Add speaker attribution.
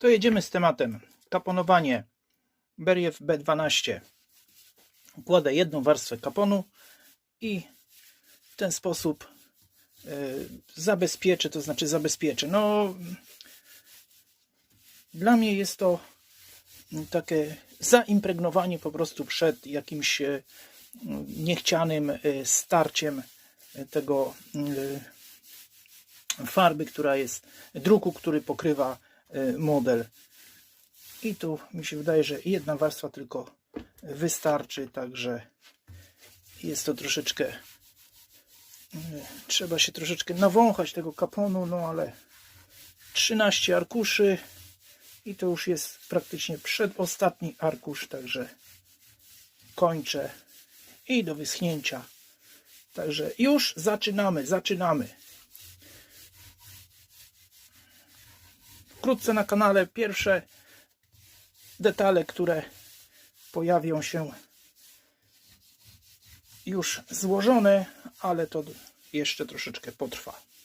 Speaker 1: To jedziemy z tematem. Kaponowanie Beriew B12. Kładę jedną warstwę kaponu i w ten sposób y, zabezpieczę, to znaczy zabezpieczę. No, dla mnie jest to takie zaimpregnowanie po prostu przed jakimś e, niechcianym e, starciem tego e, farby, która jest druku, który pokrywa e, model. I tu mi się wydaje, że jedna warstwa tylko wystarczy, także jest to troszeczkę e, trzeba się troszeczkę nawąchać tego kaponu, no ale 13 arkuszy i to już jest praktycznie przedostatni arkusz, także kończę i do wyschnięcia. Także już zaczynamy, zaczynamy. Wkrótce na kanale pierwsze detale, które pojawią się już złożone, ale to jeszcze troszeczkę potrwa.